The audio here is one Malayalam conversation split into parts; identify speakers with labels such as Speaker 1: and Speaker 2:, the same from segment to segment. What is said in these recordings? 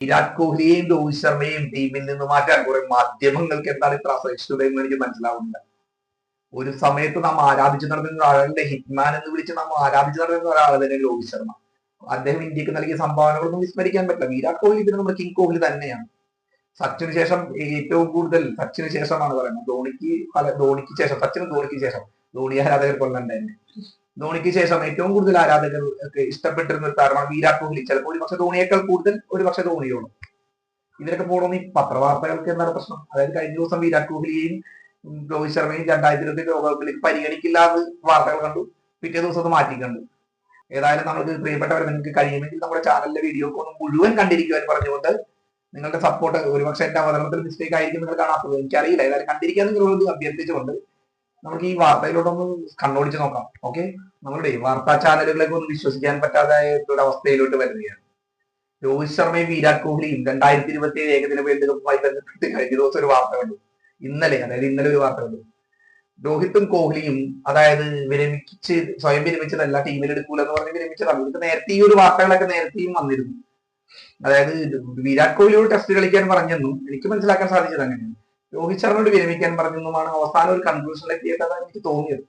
Speaker 1: വിരാട് കോഹ്ലിയെയും രോഹിത് ശർമ്മയെയും ടീമിൽ നിന്ന് മാറ്റാൻ കുറെ മാധ്യമങ്ങൾക്ക് എന്താണ് ഇത്ര അസഹിഷ്ണുത എന്ന് എനിക്ക് മനസ്സിലാവുന്നില്ല. ഒരു സമയത്ത് നാം ആരാധിച്ചു നടന്നിരുന്ന ഒരാളുടെ ഹിറ്റ്മാൻ എന്ന് വിളിച്ച് നാം ആരാധിച്ചു നടന്നിരുന്ന ഒരാൾ തന്നെ രോഹിത് ശർമ്മ. അദ്ദേഹം ഇന്ത്യയ്ക്ക് നൽകിയ സംഭാവനകളൊന്നും വിസ്മരിക്കാൻ പറ്റില്ല. വിരാട് കോഹ്ലി പിന്നെ നമ്മുടെ കിങ് കോഹ്ലി തന്നെയാണ്. സച്ചിന് ശേഷം ഏറ്റവും കൂടുതൽ സച്ചിന് ശേഷമാണ് പറയുന്നത്. ധോണിക്ക് പല ധോണിക്ക് ശേഷം സച്ചിന് ധോണിക്ക് ശേഷം. ധോണി ആരാധകർ കൊല്ലണ്ട? തന്നെ ധോണിക്ക് ശേഷം ഏറ്റവും കൂടുതൽ ആരാധകർ ഒക്കെ ഇഷ്ടപ്പെട്ടിരുന്ന താരമാണ് വിരാട് കോഹ്ലി. ചിലപ്പോൾ ഒരുപക്ഷെ ധോണിയേക്കാൾ കൂടുതൽ ഒരു പക്ഷെ ധോണിയോട്. ഇതിലൊക്കെ പോകണമെന്ന് ഈ പത്രവാർത്തകൾക്ക് എന്താണ് പ്രശ്നം? അതായത് കഴിഞ്ഞ ദിവസം വിരാട് കോഹ്ലിയെയും രോഹിത് ശർമ്മയും രണ്ടായിരത്തി ഇരുപത്തി ലോകകപ്പിൽ പരിഗണിക്കില്ല എന്ന് വാർത്തകൾ കണ്ടു. പിറ്റേ ദിവസം അത് മാറ്റി കണ്ടു. ഏതായാലും നമ്മൾക്ക് പ്രിയപ്പെട്ടവർ നിങ്ങൾക്ക് കഴിയുമെങ്കിൽ നമ്മുടെ ചാനലിലെ വീഡിയോ ഒന്ന് മുഴുവൻ കണ്ടിരിക്കുവാൻ പറഞ്ഞുകൊണ്ട് നിങ്ങളുടെ സപ്പോർട്ട് ഒരുപക്ഷെ എന്റെ അവതരണത്തിൽ മിസ്റ്റേക്ക് ആയിരിക്കും നിങ്ങൾ കാണാത്തത്. എനിക്കറിയില്ല. ഏതായാലും കണ്ടിരിക്കാൻ നിങ്ങളോട് അഭ്യർത്ഥിച്ചുകൊണ്ട് നമുക്ക് ഈ വാർത്തയിലോട്ടൊന്ന് കണ്ണോടിച്ച് നോക്കാം. ഓക്കെ നമ്മളുടെ വാർത്താ ചാനലുകളൊക്കെ ഒന്ന് വിശ്വസിക്കാൻ പറ്റാതെ ഒരു അവസ്ഥയിലോട്ട് വരുകയാണ്. രോഹിത് ശർമ്മയും വിരാട് കോഹ്ലിയും രണ്ടായിരത്തി ഇരുപത്തി ഏഴ് ഏകദിന വേൾഡ് കപ്പുമായി ബന്ധപ്പെട്ട് കഴിഞ്ഞ ദിവസം ഒരു വാർത്ത കണ്ടു. ഇന്നലെ അതായത് ഇന്നലെ ഒരു വാർത്ത കണ്ടു. രോഹിത്തും കോഹ്ലിയും അതായത് വിരമിച്ച് സ്വയം വിരമിച്ചതല്ല ടീമിൽ എടുക്കൂല എന്ന് പറഞ്ഞ് വിരമിച്ചതാണ്. ഇവർക്ക് നേരത്തെ ഈ ഒരു വാർത്തകളൊക്കെ നേരത്തെയും വന്നിരുന്നു. അതായത് വിരാട് കോഹ്ലിയോട് ടെസ്റ്റ് കളിക്കാൻ പറഞ്ഞെന്നും എനിക്ക് മനസ്സിലാക്കാൻ സാധിച്ചത് അങ്ങനെയാണ് രോഹിത് ശർമ്മയോട് വിരമിക്കാൻ പറഞ്ഞെന്നുമാണ് അവസാന ഒരു കൺക്ലൂഷനിലേക്ക് എത്താൻ എനിക്ക് തോന്നിയത്.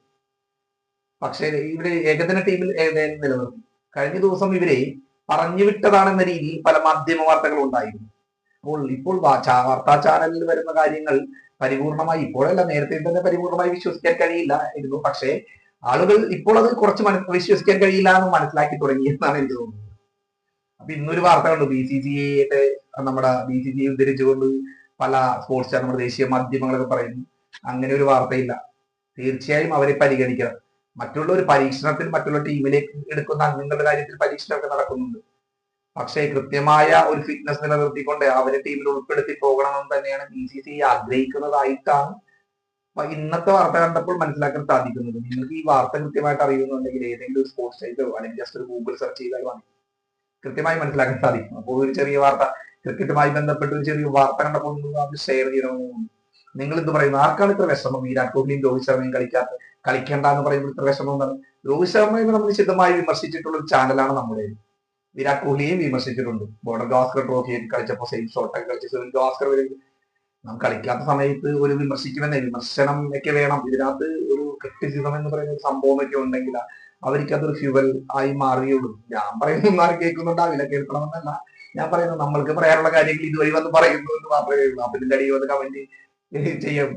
Speaker 1: പക്ഷേ ഇവർ ഏകദിന ടീമിൽ നിലനിർത്തി. കഴിഞ്ഞ ദിവസം ഇവരെ പറഞ്ഞു വിട്ടതാണെന്ന രീതിയിൽ പല മാധ്യമ വാർത്തകളും ഉണ്ടായിരുന്നു. അപ്പോൾ ഇപ്പോൾ വാർത്താ ചാനലിൽ വരുന്ന കാര്യങ്ങൾ പരിപൂർണമായി ഇപ്പോഴല്ല നേരത്തെ തന്നെ പരിപൂർണമായി വിശ്വസിക്കാൻ കഴിയില്ല ഇരുന്നു പക്ഷേ ആളുകൾ ഇപ്പോൾ അത് കുറച്ച് മന- വിശ്വസിക്കാൻ കഴിയില്ല എന്ന് മനസ്സിലാക്കി തുടങ്ങി എന്നാണ് എനിക്ക് തോന്നുന്നത്. അപ്പൊ ഇന്നൊരു വാർത്ത കണ്ടു. ബി സി സി നമ്മുടെ ബി സി സി ഉദ്ധരിച്ചുകൊണ്ട് പല സ്പോർട്സ് നമ്മുടെ ദേശീയ മാധ്യമങ്ങളൊക്കെ പറയുന്നു. അങ്ങനെ ഒരു വാർത്തയില്ല. തീർച്ചയായും അവരെ പരിഗണിക്കണം. മറ്റുള്ള ഒരു പരീക്ഷണത്തിൽ മറ്റുള്ള ടീമിലേക്ക് എടുക്കുന്ന അംഗങ്ങളുടെ കാര്യത്തിൽ പരീക്ഷണമൊക്കെ നടക്കുന്നുണ്ട്. പക്ഷേ കൃത്യമായ ഒരു ഫിറ്റ്നസ് നിലനിർത്തിക്കൊണ്ട് അവരെ ടീമിൽ ഉൾപ്പെടുത്തി പോകണമെന്ന് തന്നെയാണ് ബി സി സി ആഗ്രഹിക്കുന്നതായിട്ടാണ് ഇന്നത്തെ വാർത്ത കണ്ടപ്പോൾ മനസ്സിലാക്കാൻ സാധിക്കുന്നത്. നിങ്ങൾക്ക് ഈ വാർത്ത കൃത്യമായിട്ട് അറിയുന്നുണ്ടെങ്കിൽ ഏതെങ്കിലും ഒരു സ്പോർട്സ് സൈറ്റോ അല്ലെങ്കിൽ ജസ്റ്റ് ഒരു ഗൂഗിൾ സെർച്ച് ചെയ്താൽ മതി. കൃത്യമായി മനസ്സിലാക്കാൻ സാധിക്കും. അപ്പോൾ ഒരു ചെറിയ വാർത്ത ക്രിക്കറ്റുമായി ബന്ധപ്പെട്ട് ഒരു ചെറിയ വാർത്ത കണ്ടപ്പോൾ അത് ഷെയർ ചെയ്യണമെന്ന് നിങ്ങൾ എന്ത് പറയുന്നു? ആർക്കാണ് ഇത്ര വിഷമം? വിരാട് കോഹ്ലിയും രോഹിത് ശർമ്മയും കളിക്കാത്ത കളിക്കേണ്ട എന്ന് പറയുമ്പോൾ ഇത്ര വിഷമം എന്താണ്? രോഹിത് ശർമ്മയെ നമ്മൾ നിശിതമായി വിമർശിച്ചിട്ടുള്ള ഒരു ചാനലാണ് നമ്മുടെ വിരാട് കോഹ്ലിയെയും വിമർശിച്ചിട്ടുണ്ട്. ബോർഡർ ഗാസ്കർ ട്രോഫി കളിച്ചപ്പോൾ സെയിം ഷോട്ടൊക്കെ കളിച്ച സുനിൽ ഗാസ്കർ വരെ. നാം കളിക്കാത്ത സമയത്ത് ഒരു വിമർശിക്കുമെന്നേ വിമർശനം ഒക്കെ വേണം. ഇതിനകത്ത് ഒരു ക്രിറ്റിസിസം എന്ന് പറയുന്ന ഒരു സംഭവം ഒക്കെ ഉണ്ടെങ്കിൽ അവർക്ക് അതൊരു ഫ്യൂവൽ ആയി മാറിയുള്ളൂ. ഞാൻ പറയുന്ന ആരും കേൾക്കുന്നുണ്ടാവില്ല കേൾക്കണമെന്നല്ല. ഞാൻ പറയുന്നത് നമ്മൾക്ക് പറയാനുള്ള കാര്യങ്ങൾ ഇതുവഴി വന്ന് പറയുന്നു എന്ന് മാത്രമേ ഉള്ളൂ. അപ്പൊ ഇതിന്റെ അടിയിൽ വന്ന് കമന്റ് ചെയ്യും.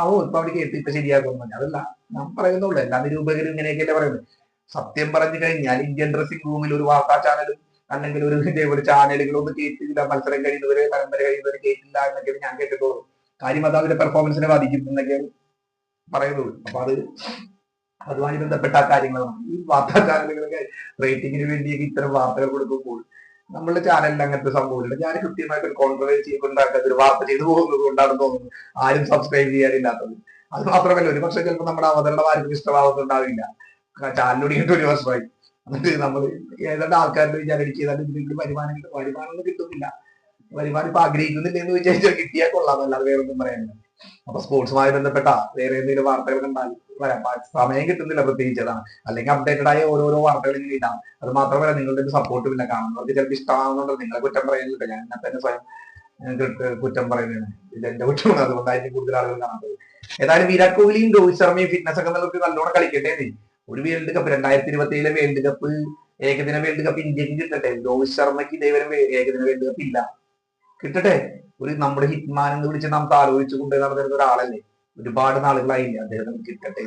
Speaker 1: ആവോ ഇപ്പൊ അവിടെ കേട്ട് ഇപ്പൊ ശരിയാക്കുന്നു അതല്ല ഞാൻ പറയുന്നുള്ളൂ. എല്ലാ നിരൂപകരും ഇങ്ങനെയൊക്കെയല്ലേ പറയുന്നത്. സത്യം പറഞ്ഞു കഴിഞ്ഞാൽ ഇന്ത്യൻ ഡ്രസ്സിംഗ് റൂമിൽ ഒരു വാർത്താ ചാനലും അല്ലെങ്കിൽ ഒരു ഇതേപോലെ ചാനലുകളൊന്നും കേട്ടില്ല മത്സരം കഴിയുന്നവരെ പരമ്പര കഴിയുന്നവരെ കേട്ടില്ല എന്നൊക്കെ ഞാൻ കേട്ടിട്ടുള്ളൂ. കാര്യം അത് അവരുടെ പെർഫോമൻസിനെ ബാധിക്കും എന്നൊക്കെ പറയുന്നുള്ളൂ അപ്പൊ അത് അതുമായി ബന്ധപ്പെട്ട കാര്യങ്ങളാണ് ഈ വാർത്താ ചാനലുകളൊക്കെ റേറ്റിംഗിന് വേണ്ടിയൊക്കെ ഇത്തരം വാർത്തകൾ കൊടുക്കുമ്പോൾ നമ്മളുടെ ചാനലിൽ അങ്ങനത്തെ സംഭവമില്ല. ഞാൻ കൃത്യമായിട്ട് കോൺട്രവേഴ്സി ഉണ്ടാക്കാത്ത ഒരു വാർത്ത ചെയ്തു പോകുന്നത് കൊണ്ടാണെന്ന് തോന്നുന്നു ആരും സബ്സ്ക്രൈബ് ചെയ്യാനില്ലാത്തത്. അത് മാത്രമല്ല ഒരു പക്ഷേ ചിലപ്പോൾ നമ്മുടെ അവതരണം ആർക്കും ഇഷ്ടമാവുന്നുണ്ടാവില്ല ചാനലൊടിയിട്ട് ഒരു വർഷമായി. എന്നിട്ട് നമ്മൾ ഏതാണ്ട് ആൾക്കാരുടെ വിചാരം എനിക്ക് ഏതാണ്ട് ഇതിലേക്ക് വരുമാനം ഒന്നും കിട്ടുന്നില്ല. വരുമാനം ഇപ്പൊ ആഗ്രഹിക്കുന്നില്ല എന്ന് വിചാരിച്ചാൽ കിട്ടിയാൽ കൊള്ളാം അല്ലാതെ വേറെ ഒന്നും പറയാനില്ല. അപ്പൊ സ്പോർട്സുമായി ബന്ധപ്പെട്ട വേറെ എന്തെങ്കിലും വാർത്തകൾ കണ്ടാൽ വരാം. സമയം കിട്ടുന്നില്ല പ്രത്യേകിച്ച് അതാണ്. അല്ലെങ്കിൽ അപ്ഡേറ്റഡ് ആയ ഓരോരോ വാർത്തകൾ ഇങ്ങനെ ഇടാം. അത് മാത്രമല്ല നിങ്ങളുടെ ഒരു സപ്പോർട്ടും ഇല്ല. കാണുന്നവർക്ക് ചിലപ്പോൾ ഇഷ്ടമാകുന്നുണ്ട് നിങ്ങളെ കുറ്റം പറയുന്നില്ല. ഞാൻ എന്നെ തന്നെ സ്വയം കുറ്റം പറയുന്നതാണ്. ഇത് എന്റെ കുറ്റമാണ്. അതുകൊണ്ടായിരിക്കും കൂടുതൽ ആളുകൾ കാണുന്നത് ഏതായാലും വിരാട് കോഹ്ലിയും രോഹിത് ശർമ്മയും ഫിറ്റ്നസ് ഒക്കെ നമുക്ക് നല്ലോണം കളിക്കട്ടെ നീ ഒരു വേൾഡ് കപ്പ് രണ്ടായിരത്തി ഇരുപത്തി ഏഴിലെ വേൾഡ് കപ്പ് ഏകദിന വേൾഡ് കപ്പ് ഇന്ത്യയ്ക്ക് കിട്ടട്ടെ. രോഹിത് ശർമ്മയ്ക്ക് ഇതേവരെ ഏകദിന വേൾഡ് കപ്പ് ഇല്ല. കിട്ടട്ടെ? ഒരു നമ്മുടെ ഹിറ്റ്മാൻ എന്ന് വിളിച്ച് നമുക്ക് ആലോചിച്ചു കൊണ്ട് നടന്നിരുന്ന ഒരാളല്ലേ? ഒരുപാട് നാളുകളായില്ലേ അദ്ദേഹം കിട്ടട്ടെ